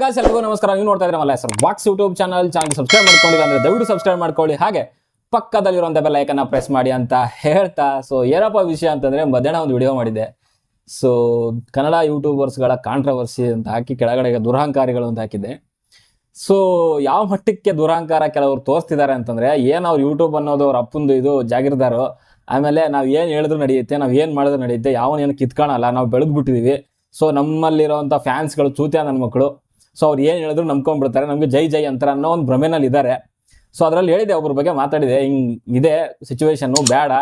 Guys ಎಲ್ರಿಗೂ ನಮಸ್ಕಾರ. ನೀವು ನೋಡ್ತಾ ಇದ್ರೆ Malla sir box YouTube channel channel subscribe ಮಾಡ್ಕೊಂಡಿಲ್ಲ ಅಂದ್ರೆ ದಯವಿಟ್ಟು ಸಬ್ಸ್ಕ್ರೈಬ್ ಮಾಡ್ಕೊಳ್ಳಿ. ಹಾಗೆ ಪಕ್ಕದಲ್ಲಿರುವಂಥ ಬೆಲ್ ಐಕನ್ನ ಪ್ರೆಸ್ ಮಾಡಿ ಅಂತ ಹೇಳ್ತಾ. ಸೊ ಏನಪ್ಪ ವಿಷಯ ಅಂತಂದ್ರೆ ಮಧ್ಯಾಹ್ನ ಒಂದು ವಿಡಿಯೋ ಮಾಡಿದ್ದೆ. ಸೊ ಕನ್ನಡ ಯೂಟ್ಯೂಬರ್ಸ್ಗಳ ಕಾಂಟ್ರವರ್ಸಿ ಅಂತ ಹಾಕಿ ಕೆಳಗಡೆಗೆ ದುರಹಂಕಾರಿಗಳು ಅಂತ ಹಾಕಿದ್ದೆ. ಸೊ ಯಾವ ಮಟ್ಟಕ್ಕೆ ದುರಹಂಕಾರ ಕೆಲವರು ತೋರಿಸ್ತಿದ್ದಾರೆ ಅಂತಂದ್ರೆ ಏನು ಅವ್ರು ಯೂಟ್ಯೂಬ್ ಅನ್ನೋದು ಅವ್ರ ಅಪ್ಪಂದು ಇದು ಜಾಗಿರ್ದಾರೋ. ಆಮೇಲೆ ನಾವು ಏನು ಹೇಳಿದ್ರು ನಡೆಯುತ್ತೆ, ನಾವು ಏನು ಮಾಡಿದ್ರು ನಡೆಯುತ್ತೆ ಯಾವನೇನು ಕಿತ್ಕೊಳಲ್ಲ, ನಾವು ಬೆಳೆದ್ಬಿಟ್ಟಿದೀವಿ. ಸೊ ನಮ್ಮಲ್ಲಿರುವಂಥ ಫ್ಯಾನ್ಸ್ಗಳು ಚೂತ್ಯ ನನ್ನ ಮಕ್ಕಳು ಸೊ ಅವ್ರು ಏನು ಹೇಳಿದ್ರು ನಂಬ್ಕೊಂಡ್ಬಿಡ್ತಾರೆ. ನಮಗೆ ಜೈ ಜೈ ಅಂತಾರೆ ಅನ್ನೋ ಒಂದು ಭ್ರಮೆನಲ್ಲಿ ಇದ್ದಾರೆ. ಸೊ ಅದರಲ್ಲಿ ಹೇಳಿದೆ ಒಬ್ಬರ ಬಗ್ಗೆ ಮಾತಾಡಿದೆ. ಹಿಂಗೆ ಇದೆ ಸಿಚುವೇಶನ್ನು ಬೇಡ.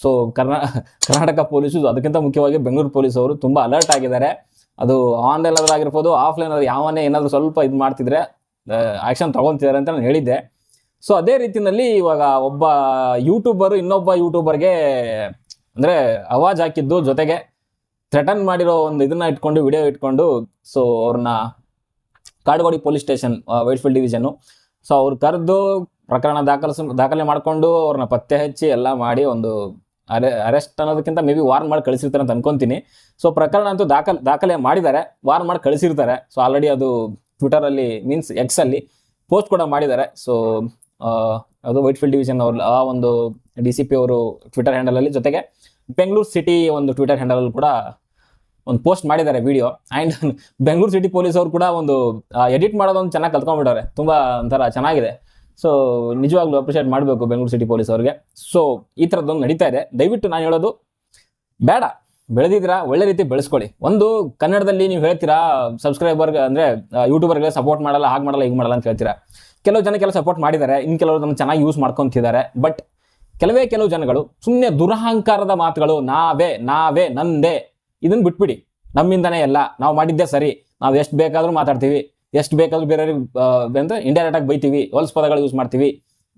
ಸೊ ಕರ್ನಾ, ಕರ್ನಾಟಕ ಪೊಲೀಸು, ಅದಕ್ಕಿಂತ ಮುಖ್ಯವಾಗಿ ಬೆಂಗಳೂರು ಪೊಲೀಸ್ ಅವರು ತುಂಬ ಅಲರ್ಟ್ ಆಗಿದ್ದಾರೆ. ಅದು ಆನ್ಲೈನ್ ಅಲ್ಲಿ ಆಗಿರ್ಬೋದು ಆಫ್ಲೈನ್ ಆದ್ರೂ ಯಾವನೇ ಏನಾದರೂ ಸ್ವಲ್ಪ ಇದು ಮಾಡ್ತಿದ್ರೆ ಆಕ್ಷನ್ ತಗೊಂತಿದ್ದಾರೆ ಅಂತ ನಾನು ಹೇಳಿದ್ದೆ. ಸೊ ಅದೇ ರೀತಿಯಲ್ಲಿ ಇವಾಗ ಒಬ್ಬ ಯೂಟ್ಯೂಬರು ಇನ್ನೊಬ್ಬ ಯೂಟ್ಯೂಬರ್ಗೆ ಅಂದರೆ ಅವಾಜ್ ಹಾಕಿದ್ದು ಜೊತೆಗೆ ಥ್ರೆಟನ್ ಮಾಡಿರೋ ಒಂದು ಇದನ್ನ ಇಟ್ಕೊಂಡು ವಿಡಿಯೋ ಇಟ್ಕೊಂಡು, ಸೊ ಅವ್ರನ್ನ ಕಾಡುಗೋಡಿ ಪೊಲೀಸ್ ಸ್ಟೇಷನ್ ವೈಟ್ಫೀಲ್ಡ್ ಡಿವಿಷನ್ನು ಸೊ ಅವ್ರು ಕರೆದು ಪ್ರಕರಣ ದಾಖಲಿಸ, ದಾಖಲೆ ಮಾಡಿಕೊಂಡು ಅವ್ರನ್ನ ಪತ್ತೆ ಹಚ್ಚಿ ಎಲ್ಲ ಮಾಡಿ ಒಂದು ಅರೆ ಅರೆಸ್ಟ್ ಅನ್ನೋದಕ್ಕಿಂತ ಮೇ ಬಿ ವಾರ್ನ್ ಮಾಡಿ ಕಳಿಸಿರ್ತಾರೆ ಅಂತ ಅನ್ಕೊಂತೀನಿ. ಸೊ ಪ್ರಕರಣ ಅಂತೂ ದಾಖಲೆ ದಾಖಲೆ ಮಾಡಿದ್ದಾರೆ ವಾರ್ನ್ ಮಾಡಿ ಕಳಿಸಿರ್ತಾರೆ. ಸೊ ಆಲ್ರೆಡಿ ಅದು ಟ್ವಿಟರಲ್ಲಿ ಮೀನ್ಸ್ ಎಕ್ಸಲ್ಲಿ ಪೋಸ್ಟ್ ಕೂಡ ಮಾಡಿದ್ದಾರೆ. ಸೊ ಅದು ವೈಟ್ಫೀಲ್ಡ್ ಡಿವಿಷನ್ ಅವ್ರ, ಆ ಒಂದು ಡಿ ಸಿ ಪಿ ಅವರು ಟ್ವಿಟರ್ ಹ್ಯಾಂಡಲಲ್ಲಿ ಜೊತೆಗೆ ಬೆಂಗಳೂರು ಸಿಟಿ ಒಂದು ಟ್ವಿಟರ್ ಹ್ಯಾಂಡಲಲ್ಲಿ ಕೂಡ ಒಂದು ಪೋಸ್ಟ್ ಮಾಡಿದ್ದಾರೆ video. And Bengaluru city police ಅವರು ಕೂಡ ಒಂದು ಎಡಿಟ್ ಮಾಡೋದೊಂದು ಚೆನ್ನಾಗಿ ಕಲ್ತ್ಕೊಂಡ್ಬಿಟ್ಟಾರೆ ತುಂಬ ಒಂಥರ ಚೆನ್ನಾಗಿದೆ. ಸೊ ನಿಜವಾಗ್ಲೂ ಅಪ್ರಿಷಿಯೇಟ್ ಮಾಡಬೇಕು ಬೆಂಗಳೂರು ಸಿಟಿ ಪೊಲೀಸ್ ಅವ್ರಿಗೆ. ಸೊ ಈ ಥರದ್ದೊಂದು ನಡೀತಾ ಇದೆ. ದಯವಿಟ್ಟು ನಾನು ಹೇಳೋದು ಬೇಡ. ಬೆಳೆದಿದ್ದೀರಾ, ಒಳ್ಳೆ ರೀತಿ ಬೆಳೆಸ್ಕೊಳ್ಳಿ. ಒಂದು, ಕನ್ನಡದಲ್ಲಿ ನೀವು ಹೇಳ್ತೀರಾ ಸಬ್ಸ್ಕ್ರೈಬರ್ಗೆ ಅಂದರೆ ಯೂಟ್ಯೂಬರ್ಗೆ ಸಪೋರ್ಟ್ ಮಾಡಲ್ಲ, ಹಾಗೆ ಮಾಡಲ್ಲ, ಹೀಗೆ ಮಾಡಲ್ಲ ಅಂತ ಹೇಳ್ತೀರಾ? ಕೆಲವು ಜನ ಕೆಲವು ಸಪೋರ್ಟ್ ಮಾಡಿದ್ದಾರೆ. ಇನ್ನು ಕೆಲವರು ಅದನ್ನು ಚೆನ್ನಾಗಿ ಯೂಸ್ ಮಾಡ್ಕೊತಿದ್ದಾರೆ. ಬಟ್ ಕೆಲವೇ ಕೆಲವು ಜನಗಳು ಸುಮ್ಮನೆ ದುರಹಂಕಾರದ ಮಾತುಗಳು ನಾವೇ ನಾವೇ, ನಂದೇ. ಇದನ್ನ ಬಿಟ್ಬಿಡಿ. ನಮ್ಮಿಂದನೇ ಎಲ್ಲ. ನಾವು ಮಾಡಿದ್ದೇ ಸರಿ. ನಾವು ಎಷ್ಟು ಬೇಕಾದ್ರೂ ಮಾತಾಡ್ತೀವಿ. ಎಷ್ಟು ಬೇಕಾದ್ರೂ ಬೇರೆಯವ್ರಿಗೆ ಅಂದ್ರೆ ಇಂಡೈರೆಕ್ಟ್ ಆಗಿ ಬೈತೀವಿ. ಹೊಲ್ಸ್ ಪದಗಳು ಯೂಸ್ ಮಾಡ್ತೀವಿ.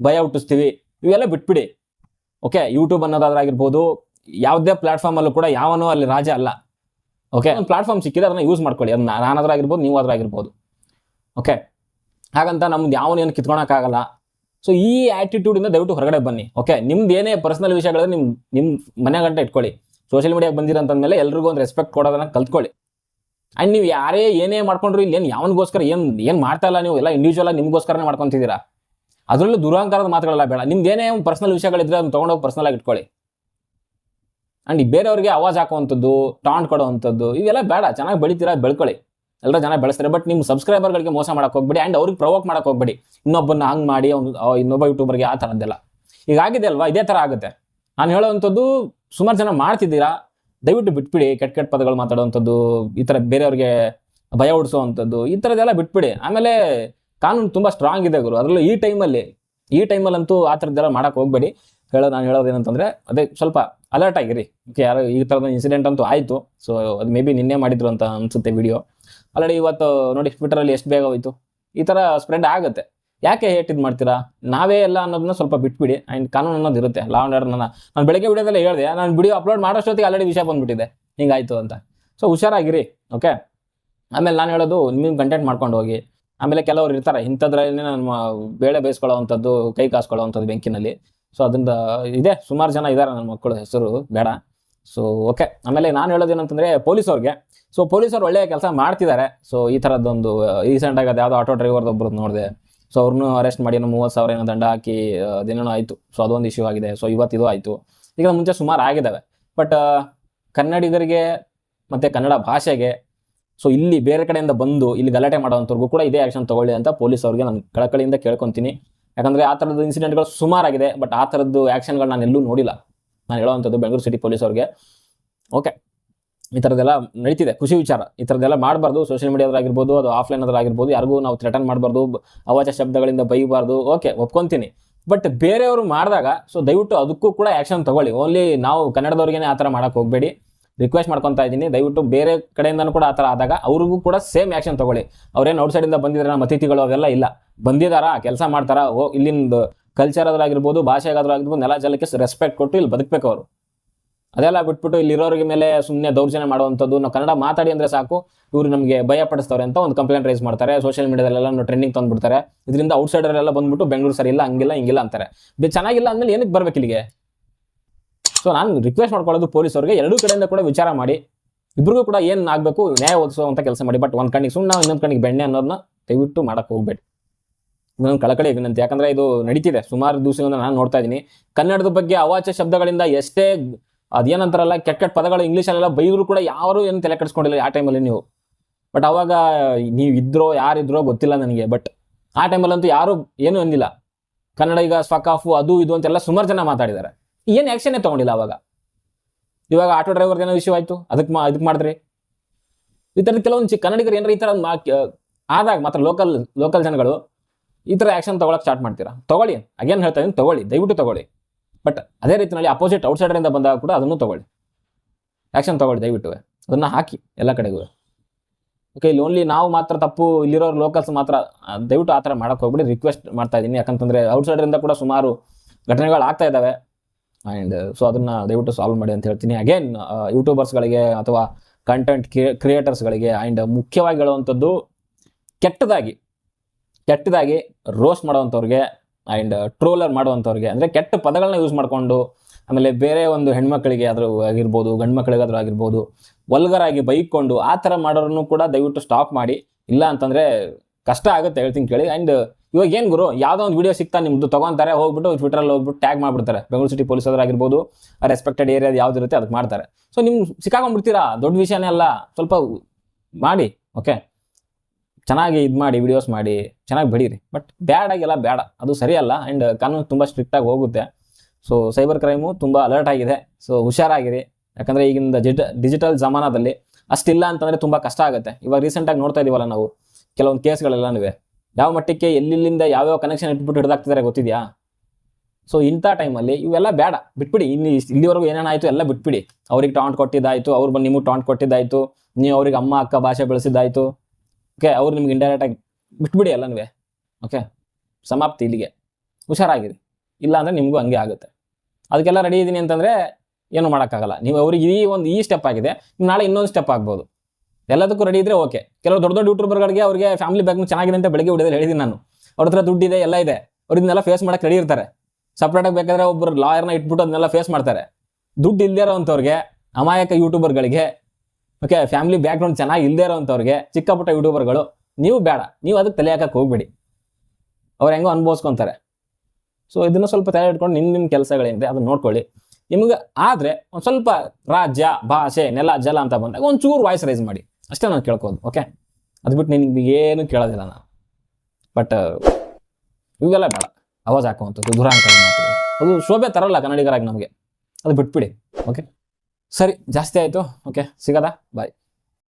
ಭಯ ಹುಟ್ಟಿಸ್ತೀವಿ. ಇವೆಲ್ಲ ಬಿಟ್ಬಿಡಿ. ಓಕೆ ಯೂಟ್ಯೂಬ್ ಅನ್ನೋದಾದ್ರಾಗಿರ್ಬೋದು, ಯಾವುದೇ ಪ್ಲಾಟ್ಫಾರ್ಮ್ ಅಲ್ಲೂ ಕೂಡ ಯಾವನೂ ಅಲ್ಲಿ ರಾಜ ಅಲ್ಲ. ಓಕೆ ಒಂದು ಪ್ಲಾಟ್ಫಾರ್ಮ್ ಸಿಕ್ಕಿದೆ ಅದನ್ನ ಯೂಸ್ ಮಾಡ್ಕೊಳ್ಳಿ. ಅದನ್ನ ನಾನಾದ್ರಾಗಿರ್ಬೋದು ನೀವು ಅದ್ರಾಗಿರ್ಬೋದು ಓಕೆ ಹಾಗಂತ ನಮ್ದು ಯಾವನೇನು ಕಿತ್ಕೊಳಕ್ಕಾಗಲ್ಲ ಸೊ ಈ ಆಟಿಟ್ಯೂಡಿಂದ ದಯವಿಟ್ಟು ಹೊರಗಡೆ ಬನ್ನಿ. ಓಕೆ ನಿಮ್ದು ಏನೇ ಪರ್ಸನಲ್ ವಿಷಯಗಳಿದ್ರೆ ನಿಮ್ಮ ನಿಮ್ಮ ಮನೆ ಗಂಟೆ ಇಟ್ಕೊಳ್ಳಿ. ಸೋಷಿಯಲ್ ಮೀಡಿಯಾಗೆ ಮೇಲೆ ಎಲ್ರಿಗೂ ಒಂದು ರೆಸ್ಪೆಕ್ಟ್ ಕೊಡೋದನ್ನ ಕಲ್ತ್ಕೊಳ್ಳಿ. ಆ್ಯಂಡ್ ನೀವು ಯಾರೇ ಏನೇ ಮಾಡ್ಕೊಂಡ್ರು ಇಲ್ಲಿ ಏನು ಯಾವನಿಗೋಸ್ಕರ ಏನು ಏನು ಮಾಡ್ತಾ ಇಲ್ಲ ನೀವು? ಎಲ್ಲ ಇಂಡಿವಿಜುವಲ್ ನಿಮಗೋಸ್ಕರನೇ ಮಾಡ್ಕೊತಿದ್ದೀರಾ? ಅದರಲ್ಲೂ ದುರಹಂಕಾರದ ಮಾತುಗಳೆಲ್ಲ ಬೇಡ. ನಿಮ್ದೇನೇ ಪರ್ಸನಲ್ ವಿಷಯಗಳಿದ್ರೆ ಅದನ್ನ ತೊಗೊಂಡೋಗಿ ಪರ್ಸನಲ್ ಆಗಿ ಇಟ್ಕೊಳ್ಳಿ. ಆ್ಯಂಡ್ ಬೇರೆಯವ್ರಿಗೆ ಆವಾಜ್ ಹಾಕುವಂಥದ್ದು ಟಾಂಟ್ ಕೊಡುವಂಥದ್ದು, ಇವೆಲ್ಲ ಬೇಡ. ಚೆನ್ನಾಗಿ ಬೆಳಿತೀರಾ ಬೆಳ್ಕೊಳ್ಳಿ. ಎಲ್ಲರೂ ಜನ ಬೆಳೆಸ್ತಾರೆ ಬಟ್ ನಿಮ್ಮ ಸಬ್ಸ್ಕ್ರೈಬರ್ಗಳಿಗೆ ಮೋಸ ಮಾಡಕ್ಕೆ ಹೋಗ್ಬೇಡಿ. ಆ್ಯಂಡ್ ಅವ್ರಿಗೆ ಪ್ರವೋಕ್ ಮಾಡಕ್ಕೆ ಹೋಗ್ಬೇಡಿ. ಇನ್ನೊಬ್ಬನ ಹಂಗೆ ಮಾಡಿ, ಅವ್ನು ಅವ್ ಇನ್ನೊಬ್ಬ ಯೂಟ್ಯೂಬರ್ಗೆ ಆ ಥರದ್ದೆಲ್ಲ. ಈಗ ಆಗಿದೆ ಅಲ್ವಾ ಇದೇ ಥರ ಆಗುತ್ತೆ. ನಾನು ಹೇಳೋವಂಥದ್ದು ಸುಮಾರು ಜನ ಮಾಡ್ತಿದ್ದೀರಾ? ದಯವಿಟ್ಟು ಬಿಟ್ಬಿಡಿ, ಕೆಟ್ಟ ಕೆಟ್ಟ ಪದಗಳು ಮಾತಾಡುವಂಥದ್ದು, ಈ ಥರ ಬೇರೆಯವ್ರಿಗೆ ಭಯ ಹುಡ್ಸುವಂಥದ್ದು, ಈ ಥರದ್ದೆಲ್ಲ ಬಿಟ್ಬಿಡಿ. ಆಮೇಲೆ ಕಾನೂನು ತುಂಬ ಸ್ಟ್ರಾಂಗ್ ಇದೆ ಗುರು. ಅದರಲ್ಲೂ ಈ ಟೈಮಲ್ಲಿ, ಈ ಟೈಮಲ್ಲಂತೂ ಆ ಥರದ್ದೆಲ್ಲ ಮಾಡೋಕ್ಕೆ ಹೋಗ್ಬೇಡಿ. ಹೇಳೋ, ನಾನು ಹೇಳೋದು ಏನಂತಂದರೆ, ಅದೇ ಸ್ವಲ್ಪ ಅಲರ್ಟ್ ಆಗಿರಿ. ಓಕೆ ಯಾರು ಈ ಥರದ ಇನ್ಸಿಡೆಂಟ್ ಅಂತೂ ಆಯಿತು. ಸೊ ಅದು ಮೇ ಬಿ ನಿನ್ನೆ ಮಾಡಿದ್ರು ಅಂತ ಅನಿಸುತ್ತೆ ವಿಡಿಯೋ ಆಲ್ರೆಡಿ ಇವತ್ತು ನೋಡಿ ಟ್ವಿಟರಲ್ಲಿ ಎಷ್ಟು ಬೇಗ ಹೋಯಿತು? ಈ ಥರ ಸ್ಪ್ರೆಡ್ ಆಗುತ್ತೆ. ಯಾಕೆ ಹೇಟ್ ಇದು ಮಾಡ್ತೀರಾ? ನಾವೇ ಎಲ್ಲ ಅನ್ನೋದನ್ನ ಸ್ವಲ್ಪ ಬಿಟ್ಬಿಡಿ. ಆ್ಯಂಡ್ ಕಾನೂನು ಅನ್ನೋದು ಇರುತ್ತೆ. ಲಾ ಆ್ಯಂಡ್ ಆರ್ಡರ್ ನಾನು ಬೆಳಗ್ಗೆ ವಿಡಿಯೋದಲ್ಲೇ ಹೇಳಿದೆ, ನಾನು ವಿಡಿಯೋ ಅಪ್ಲೋಡ್ ಮಾಡೋಷ್ಟೊತ್ತಿಗೆ ಆಲ್ರೆಡಿ ವಿಷಯ ಬಂದ್ಬಿಟ್ಟಿದೆ. ಹಿಂಗಾಯ್ತು ಅಂತ. ಸೊ ಹುಷಾರಾಗಿರಿ ಓಕೆ ಆಮೇಲೆ ನಾನು ಹೇಳೋದು ನಿಮ್ಮ ಕಂಟೆಂಟ್ ಮಾಡ್ಕೊಂಡು ಹೋಗಿ. ಆಮೇಲೆ ಕೆಲವರು ಇರ್ತಾರೆ. ಇಂಥದ್ರಲ್ಲಿ ನಮ್ಮ ಬೇಳೆ ಬೇಯಿಸ್ಕೊಳ್ಳೋವಂಥದ್ದು, ಕೈ ಕಾಸ್ಕೊಳ್ಳೋವಂಥದ್ದು ಬೆಂಕಿನಲ್ಲಿ. ಸೊ ಅದರಿಂದ ಇದೆ. ಸುಮಾರು ಜನ ಇದ್ದಾರೆ ನನ್ನ ಮಕ್ಕಳು, ಹೆಸರು ಬೇಡ. ಸೊ ಓಕೆ ಆಮೇಲೆ ನಾನು ಹೇಳೋದೇನಂತಂದರೆ ಪೊಲೀಸವ್ರಿಗೆ. ಸೊ ಪೊಲೀಸವ್ರು ಒಳ್ಳೆಯ ಕೆಲಸ ಮಾಡ್ತಿದ್ದಾರೆ. ಸೊ ಈ ಥರದ್ದೊಂದು ರೀಸೆಂಟಾಗಿ ಅದು ಯಾವುದೋ ಆಟೋ ಡ್ರೈವರ್ದು ಒಬ್ರದ್ದು ನೋಡಿದೆ. ಸೊ ಅವ್ರನ್ನೂ ಅರೆಸ್ಟ್ ಮಾಡಿ ಏನೋ ಮೂವತ್ತು ಸಾವಿರ ಏನೋ ದಂಡ ಹಾಕಿ ಅದೇನೋ ಅದೇನೇನೋ ಆಯಿತು. ಸೊ ಅದೊಂದು ಇಶ್ಯೂ ಆಗಿದೆ. ಸೊ ಇವತ್ತು ಇದು ಆಯಿತು. ಈಗ ಮುಂಚೆ ಸುಮಾರು ಆಗಿದ್ದಾವೆ ಬಟ್ ಕನ್ನಡಿಗರಿಗೆ ಮತ್ತು ಕನ್ನಡ ಭಾಷೆಗೆ ಸೊ ಇಲ್ಲಿ ಬೇರೆ ಕಡೆಯಿಂದ ಬಂದು ಇಲ್ಲಿ ಗಲಾಟೆ ಮಾಡೋವಂಥವ್ರಿಗೂ ಕೂಡ ಇದೇ ಆ್ಯಕ್ಷನ್ ತೊಗೊಳ್ಳಿ ಅಂತ ಪೊಲೀಸ್ ಅವ್ರಿಗೆ ನಾನು ಕಳಕಳಿಯಿಂದ ಕೇಳ್ಕೊತೀನಿ. ಯಾಕಂದರೆ ಆ ಥರದ ಇನ್ಸಿಡೆಂಟ್ಗಳು ಸುಮಾರಾಗಿದೆ ಬಟ್ ಆ ಥರದ್ದು ಆ್ಯಕ್ಷನ್ಗಳು ನಾನು ಎಲ್ಲೂ ನೋಡಿಲ್ಲ. ನಾನು ಹೇಳೋವಂಥದ್ದು ಬೆಂಗಳೂರು ಸಿಟಿ ಪೊಲೀಸ್ ಅವ್ರಿಗೆ. ಓಕೆ ಈ ಥರದ್ದೆಲ್ಲ ನಡೀತಿದೆ. ಖುಷಿ ವಿಚಾರ. ಈ ಥರದ್ದೆಲ್ಲ ಮಾಡಬಾರ್ದು. ಸೋಷಿಯಲ್ ಮೀಡಿಯಾದ್ರಾಗಿರ್ಬೋದು ಅದು ಆಫ್ಲೈನ್ ಆಗಿರ್ಬೋದು, ಯಾರಿಗೂ ನಾವು ಥ್ರೆಟನ್ ಮಾಡಬಾರ್ದು ಅವಾಚ ಶಬ್ದಗಳಿಂದ ಬೈಯಬಾರ್ದು ಓಕೆ ಒಪ್ಕೊತೀನಿ. ಬಟ್ ಬೇರೆಯವರು ಮಾಡಿದಾಗ ಸೊ ದಯವಿಟ್ಟು ಅದಕ್ಕೂ ಕೂಡ ಆ್ಯಕ್ಷನ್ ತಗೊಳ್ಳಿ. ಓನ್ಲಿ ನಾವು ಕನ್ನಡದವ್ರಿಗೇನೆ ಆ ಥರ ಮಾಡೋಕೆ ಹೋಗಬೇಡಿ. ರಿಕ್ವೆಸ್ಟ್ ಮಾಡ್ಕೊತಾ ಇದ್ದೀನಿ. ದಯವಿಟ್ಟು ಬೇರೆ ಕಡೆಯಿಂದನೂ ಕೂಡ ಆ ಥರ ಆದಾಗ ಅವ್ರಿಗೂ ಕೂಡ ಸೇಮ್ ಆ್ಯಕ್ಷನ್ ತಗೊಳ್ಳಿ. ಅವ್ರೇನು ಔಟ್ಸೈಡಿಂದ ಬಂದಿದ್ದಾರೆ, ನಮ್ಮ ಅತಿಥಿಗಳು ಅವೆಲ್ಲ ಇಲ್ಲ. ಬಂದಿದ್ದಾರಾ, ಕೆಲಸ ಮಾಡ್ತಾರಾ, ಓ, ಇಲ್ಲಿಂದು ಕಲ್ಚರ್ ಅದ್ರಾಗಿರ್ಬೋದು ಭಾಷೆಗಾದ್ರಾಗಿರ್ಬೋದು ನೆಲ ಜಲಕ್ಕೆ ರೆಸ್ಪೆಕ್ಟ್ ಕೊಟ್ಟು ಇಲ್ಲಿ ಬದುಕಬೇಕು ಅವರು ಅದೆಲ್ಲ ಬಿಟ್ಬಿಟ್ಟು ಇಲ್ಲಿರೋರಿಗೆ ಮೇಲೆ ಸುಮ್ಮನೆ ದೌರ್ಜನ್ಯ ಮಾಡುವಂಥದ್ದು ನಾವು ಕನ್ನಡ ಮಾತಾಡಿ ಅಂದರೆ ಸಾಕು. ಇವರು ನಮಗೆ ಭಯ ಪಡಿಸ್ತವ್ರೆ ಅಂತ ಒಂದು ಕಂಪ್ಲೇಂಟ್ ರೈಸ್ ಮಾಡ್ತಾರೆ. ಸೋಷಿಯಲ್ ಮೀಡಿಯಾದಲ್ಲೆಲ್ಲ ಟ್ರೆಂಡಿಂಗ್ ತಂದುಬಿಡ್ತಾರೆ. ಇದರಿಂದ ಔಟ್ಸೈಡರೆಲ್ಲ ಬಂದ್ಬಿಟ್ಟು ಬೆಂಗಳೂರು ಸರಿ ಇಲ್ಲ, ಹಂಗಿಲ್ಲ, ಹಿಂಗಿಲ್ಲ ಅಂತಾರೆ. ಚೆನ್ನಾಗಿಲ್ಲ ಅಂದಮೇಲೆ ಏನಕ್ಕೆ ಬರಬೇಕು ಇಲ್ಲಿಗೆ? ಸೊ ನಾನು ರಿಕ್ವೆಸ್ಟ್ ಮಾಡ್ಕೊಳ್ಳೋದು ಪೊಲೀಸ್ ಅವರಿಗೆ ಎರಡೂ ಕಡೆಯಿಂದ ಕೂಡ ವಿಚಾರ ಮಾಡಿ. ಇಬ್ರಿಗೂ ಕೂಡ ಏನು ಆಗಬೇಕು, ನ್ಯಾಯ ಓದಿಸುವಂಥ ಕೆಲಸ ಮಾಡಿ. ಬಟ್ ಒಂದು ಕಣ್ಣಿಗೆ ಸುಣ್ಣ ಇನ್ನೊಂದು ಕಣ್ಣಿಗೆ ಬೆಣ್ಣೆ ಅನ್ನೋದನ್ನ ದಯವಿಟ್ಟು ಮಾಡಕ್ಕೆ ಹೋಗ್ಬೇಡಿ. ಇನ್ನೊಂದು ಕಳಕಳಿ ವಿನಂತಿ. ಯಾಕಂದ್ರೆ ಇದು ನಡೀತಿದೆ. ಸುಮಾರು ದಿವಸದಿಂದ ನಾನು ನೋಡ್ತಾ ಇದ್ದೀನಿ. ಕನ್ನಡದ ಬಗ್ಗೆ ಅವಾಚ್ಯ ಶಬ್ದಗಳಿಂದ ಎಷ್ಟೇ ಅದೇನಂತಾರಲ್ಲ ಕೆಟ್ಟ ಕೆಟ್ಟ ಪದಗಳು ಇಂಗ್ಲೀಷಲ್ಲೆಲ್ಲ ಬೈದ್ರು ಕೂಡ ಯಾರು ಏನು ತಲೆ ಕೆಡಿಸ್ಕೊಂಡಿಲ್ಲ ಆ ಟೈಮಲ್ಲಿ ನೀವು. ಬಟ್ ಅವಾಗ ನೀವು ಇದ್ರೋ, ಯಾರಿದ್ರೋ ಗೊತ್ತಿಲ್ಲ ನನಗೆ, ಬಟ್ ಆ ಟೈಮಲ್ಲಂತೂ ಯಾರು ಏನು ಅಂದಿಲ್ಲ. ಕನ್ನಡ ಈಗ ಸ್ವಕಾಫು, ಅದು, ಇದು ಅಂತೆಲ್ಲ ಸುಮಾರು ಜನ ಮಾತಾಡಿದ್ದಾರೆ. ಏನು ಆ್ಯಕ್ಷನ್ನೇ ತೊಗೊಂಡಿಲ್ಲ ಅವಾಗ. ಇವಾಗ ಆಟೋ ಡ್ರೈವರ್ ಏನೋ ವಿಷಯ ಆಯಿತು, ಅದಕ್ಕೆ ಮಾ, ಇದಕ್ಕೆ ಮಾಡಿದ್ರಿ? ಈ ಥರ ಕೆಲವೊಂದು ಕನ್ನಡಿಗರು ಏನಾರ ಈ ಥರ ಮಾ ಆದಾಗ ಮಾತ್ರ ಲೋಕಲ್ ಲೋಕಲ್ ಜನಗಳು ಈ ಥರ ಆ್ಯಕ್ಷನ್ ತೊಗೊಳಕ್ಕೆ ಸ್ಟಾರ್ಟ್ ಮಾಡ್ತೀರಾ? ತಗೊಳ್ಳಿ, ಅಗೇನ್ ಹೇಳ್ತಾ ಇದ್ದೀನಿ ತೊಗೊಳ್ಳಿ, ದಯವಿಟ್ಟು ತಗೊಳ್ಳಿ. ಬಟ್ ಅದೇ ರೀತಿಯಲ್ಲಿ ಅಪೋಸಿಟ್ ಔಟ್ಸೈಡರಿಂದ ಬಂದಾಗ ಕೂಡ ಅದನ್ನು ತಗೊಳ್ಳಿ. ಆ್ಯಕ್ಷನ್ ತಗೊಳ್ಳಿ, ದಯವಿಟ್ಟು. ಅದನ್ನು ಹಾಕಿ ಎಲ್ಲ ಕಡೆಗೂ. ಓಕೆ ಇಲ್ಲಿ ಓನ್ಲಿ ನಾವು ಮಾತ್ರ ತಪ್ಪು, ಇಲ್ಲಿರೋರು ಲೋಕಲ್ಸ್ ಮಾತ್ರ ದಯವಿಟ್ಟು ಆ ಥರ ಮಾಡೋಕ್ಕೆ ಹೋಗ್ಬಿಡಿ. ರಿಕ್ವೆಸ್ಟ್ ಮಾಡ್ತಾ ಇದ್ದೀನಿ. ಯಾಕಂತಂದರೆ ಔಟ್ಸೈಡರಿಂದ ಕೂಡ ಸುಮಾರು ಘಟನೆಗಳು ಆಗ್ತಾ ಇದ್ದಾವೆ. ಆ್ಯಂಡ್ ಸೊ ಅದನ್ನು ದಯವಿಟ್ಟು ಸಾಲ್ವ್ ಮಾಡಿ ಅಂತ ಹೇಳ್ತೀನಿ. ಅಗೇನ್ ಯೂಟ್ಯೂಬರ್ಸ್ಗಳಿಗೆ ಅಥವಾ ಕಂಟೆಂಟ್ ಕ್ರಿಯೇಟರ್ಸ್ಗಳಿಗೆ ಆ್ಯಂಡ್ ಮುಖ್ಯವಾಗಿ ಹೇಳುವಂಥದ್ದು ಕೆಟ್ಟದಾಗಿ ಕೆಟ್ಟದಾಗಿ ರೋಸ್ಟ್ ಮಾಡೋವಂಥವ್ರಿಗೆ ಆ್ಯಂಡ್ ಟ್ರೋಲರ್ ಮಾಡುವಂಥವ್ರಿಗೆ. ಅಂದರೆ ಕೆಟ್ಟ ಪದಗಳನ್ನ ಯೂಸ್ ಮಾಡಿಕೊಂಡು, ಆಮೇಲೆ ಬೇರೆ ಒಂದು ಹೆಣ್ಮಕ್ಳಿಗೆ ಆದರೂ ಆಗಿರ್ಬೋದು ಗಂಡು ಮಕ್ಕಳಿಗಾದ್ರೂ ಆಗಿರ್ಬೋದು, ವಲ್ಗರಾಗಿ ಬೈಕೊಂಡು ಆ ಥರ ಮಾಡೋರನ್ನು ಕೂಡ ದಯವಿಟ್ಟು ಸ್ಟಾಪ್ ಮಾಡಿ. ಇಲ್ಲ ಅಂತಂದರೆ ಕಷ್ಟ ಆಗುತ್ತೆ ಹೇಳ್ತೀನಿ ಕೇಳಿ. ಆ್ಯಂಡ್ ಇವಾಗ ಏನು ಗುರು, ಯಾವುದೋ ಒಂದು ವಿಡಿಯೋ ಸಿಗ್ತಾ ನಿಮ್ಮದು ತೊಗೊಂತಾರೆ, ಹೋಗ್ಬಿಟ್ಟು ಟ್ವಿಟರಲ್ಲಿ ಹೋಗ್ಬಿಟ್ಟು ಟ್ಯಾಗ್ ಮಾಡಿಬಿಡ್ತಾರೆ. ಬೆಂಗಳೂರು ಸಿಟಿ ಪೊಲೀಸ್ ಆಗಿರ್ಬೋದು ರೆಸ್ಪೆಕ್ಟೆಡ್ ಏರಿಯಾದ ಯಾವ್ದು ಇರುತ್ತೆ ಅದಕ್ಕೆ ಮಾಡ್ತಾರೆ. ಸೊ ನಿಮ್ಮ ಸಿಕ್ಕಾಕೊಂಡ್ಬಿಡ್ತೀರಾ? ದೊಡ್ಡ ವಿಷಯನೇ ಅಲ್ಲ. ಸ್ವಲ್ಪ ಮಾಡಿ ಓಕೆ ಚೆನ್ನಾಗಿ ಇದು ಮಾಡಿ ವಿಡಿಯೋಸ್ ಮಾಡಿ, ಚೆನ್ನಾಗಿ ಬೆಳೀರಿ ಬಟ್ ಬ್ಯಾಡಾಗಿಲ್ಲ ಬೇಡ ಅದು ಸರಿಯಲ್ಲ. ಆ್ಯಂಡ್ ಕಾನೂನು ತುಂಬ ಸ್ಟ್ರಿಕ್ಟಾಗಿ ಹೋಗುತ್ತೆ. ಸೊ ಸೈಬರ್ ಕ್ರೈಮು ತುಂಬ ಅಲರ್ಟ್ ಆಗಿದೆ. ಸೊ ಹುಷಾರಾಗಿರಿ. ಯಾಕಂದರೆ ಈಗಿನ ಡಿಜಿಟ ಡಿಜಿಟಲ್ ಜಮಾನದಲ್ಲಿ ಅಷ್ಟಿಲ್ಲ ಅಂತಂದರೆ ತುಂಬ ಕಷ್ಟ ಆಗುತ್ತೆ. ಇವಾಗ ರೀಸೆಂಟಾಗಿ ನೋಡ್ತಾ ಇದೀವಲ್ಲ ನಾವು. ಕೆಲವೊಂದು ಕೇಸ್ಗಳೆಲ್ಲನೂ ಯಾವ ಮಟ್ಟಕ್ಕೆ ಎಲ್ಲಿಂದ ಯಾವ್ಯಾವ ಕನೆಕ್ಷನ್ ಇಟ್ಬಿಟ್ಟು ಹಿಡ್ದಾಗ್ತಿದ್ದಾರೆ ಗೊತ್ತಿದೆಯಾ? ಸೊ ಇಂಥ ಟೈಮಲ್ಲಿ ಇವೆಲ್ಲ ಬೇಡ ಬಿಟ್ಬಿಡಿ. ಇಲ್ಲಿ ಇಲ್ಲಿವರೆಗೂ ಏನೇನಾಯಿತು ಎಲ್ಲ ಬಿಟ್ಬಿಡಿ. ಅವ್ರಿಗೆ ಟಾಂಟ್ ಕೊಟ್ಟಿದ್ದಾಯಿತು, ಅವ್ರು ಬಂದು ನಿಮಗೆ ಟಾಂಟ್ ಕೊಟ್ಟಿದ್ದಾಯಿತು. ನೀವು ಅವ್ರಿಗೆ ಅಮ್ಮ, ಅಕ್ಕ ಭಾಷೆ ಬೆಳೆಸಿದ್ದಾಯಿತು. ಓಕೆ ಅವ್ರು ನಿಮ್ಗೆ ಇಂಡೈರೆಕ್ಟಾಗಿ ಬಿಟ್ಬಿಡಿ ಎಲ್ಲನೂ. ಓಕೆ ಸಮಾಪ್ತಿ ಇಲ್ಲಿಗೆ. ಹುಷಾರಾಗಿರಿ. ಇಲ್ಲ ಅಂದರೆ ನಿಮಗೂ ಹಂಗೆ ಆಗುತ್ತೆ. ಅದಕ್ಕೆಲ್ಲ ರೆಡಿ ಇದ್ದೀನಿ ಅಂತಂದರೆ ಏನು ಮಾಡೋಕ್ಕಾಗಲ್ಲ. ನೀವು ಅವ್ರಿಗೆ ಈ ಒಂದು ಈ ಸ್ಟೆಪ್ ಆಗಿದೆ, ನೀವು ನಾಳೆ ಇನ್ನೊಂದು ಸ್ಟೆಪ್ ಆಗ್ಬೋದು. ಎಲ್ಲದಕ್ಕೂ ರೆಡಿ ಇದ್ರೆ ಓಕೆ ಕೆಲವು ದೊಡ್ಡ ದೊಡ್ಡ ಯೂಟ್ಯೂಬರ್ಗಳಿಗೆ ಅವರಿಗೆ ಫ್ಯಾಮಿಲಿ ಬ್ಯಾಕ್ ಚೆನ್ನಾಗಿದೆ ಅಂತ ಬೆಳಗ್ಗೆ ಹೊಡೆದ್ರೆ ಹೇಳಿದ್ದೀನಿ ನಾನು. ಅವ್ರ ಹತ್ರ ದುಡ್ಡಿದೆ ಎಲ್ಲ ಇದೆ. ಅವ್ರು ಇದನ್ನೆಲ್ಲ ಫೇಸ್ ಮಾಡಕ್ಕೆ ರೆಡಿ ಇರ್ತಾರೆ. ಸಪ್ರೇಟಾಗಿ ಬೇಕಾದ್ರೆ ಒಬ್ಬರು ಲಾಯರ್ನ ಇಟ್ಬಿಟ್ಟು ಅದನ್ನೆಲ್ಲ ಫೇಸ್ ಮಾಡ್ತಾರೆ. ದುಡ್ಡು ಇಲ್ಲದೇ ಇರೋವಂಥವ್ರಿಗೆ ಅಮಾಯಕ ಯೂಟ್ಯೂಬರ್ಗಳಿಗೆ ಓಕೆ ಫ್ಯಾಮಿಲಿ ಬ್ಯಾಕ್ಗ್ರೌಂಡ್ ಚೆನ್ನಾಗಿ ಇಲ್ಲದೇ ಇರೋವಂಥವ್ರಿಗೆ ಚಿಕ್ಕ ಯೂಟ್ಯೂಬರ್ಗಳು ನೀವು ಬೇಡ. ನೀವು ಅದಕ್ಕೆ ತಲೆ ಹಾಕಕ್ಕೆ ಹೋಗ್ಬೇಡಿ. ಅವ್ರು ಹೆಂಗೋ ಅನುಭವಿಸ್ಕೊತಾರೆ. ಸೊ ಇದನ್ನು ಸ್ವಲ್ಪ ತಲೆ ಇಟ್ಕೊಂಡು ನಿಮ್ಮ ನಿಮ್ಮ ಕೆಲಸಗಳೇನಿದೆ ಅದನ್ನು ನೋಡ್ಕೊಳ್ಳಿ. ನಿಮ್ಗೆ ಆದರೆ ಒಂದು ಸ್ವಲ್ಪ ರಾಜ್ಯ, ಭಾಷೆ, ನೆಲ, ಜಲ ಅಂತ ಬಂದಾಗ ಒಂದು ಚೂರು ವಾಯ್ಸ್ ರೈಸ್ ಮಾಡಿ. ಅಷ್ಟೇ ನಾನು ಕೇಳ್ಕೋದು ಓಕೆ ಅದು ಬಿಟ್ಟು ನಿನಗೆ ಏನು ಕೇಳೋದಿಲ್ಲ ನಾನು. ಬಟ್ ಇವೆಲ್ಲ ಬೇಡ. ಅವಾಜ್ ಹಾಕುವಂಥದ್ದು ದುರಾಂಕ ಅದು ಶೋಭೆ ತರಲ್ಲ ಕನ್ನಡಿಗರಾಗಿ ನಮಗೆ. ಅದು ಬಿಟ್ಬಿಡಿ ಓಕೆ ಸರಿ ಜಾಸ್ತಿ ಆಯಿತು. ಓಕೆ ಸಿಗೋದಾ? ಬಾಯ್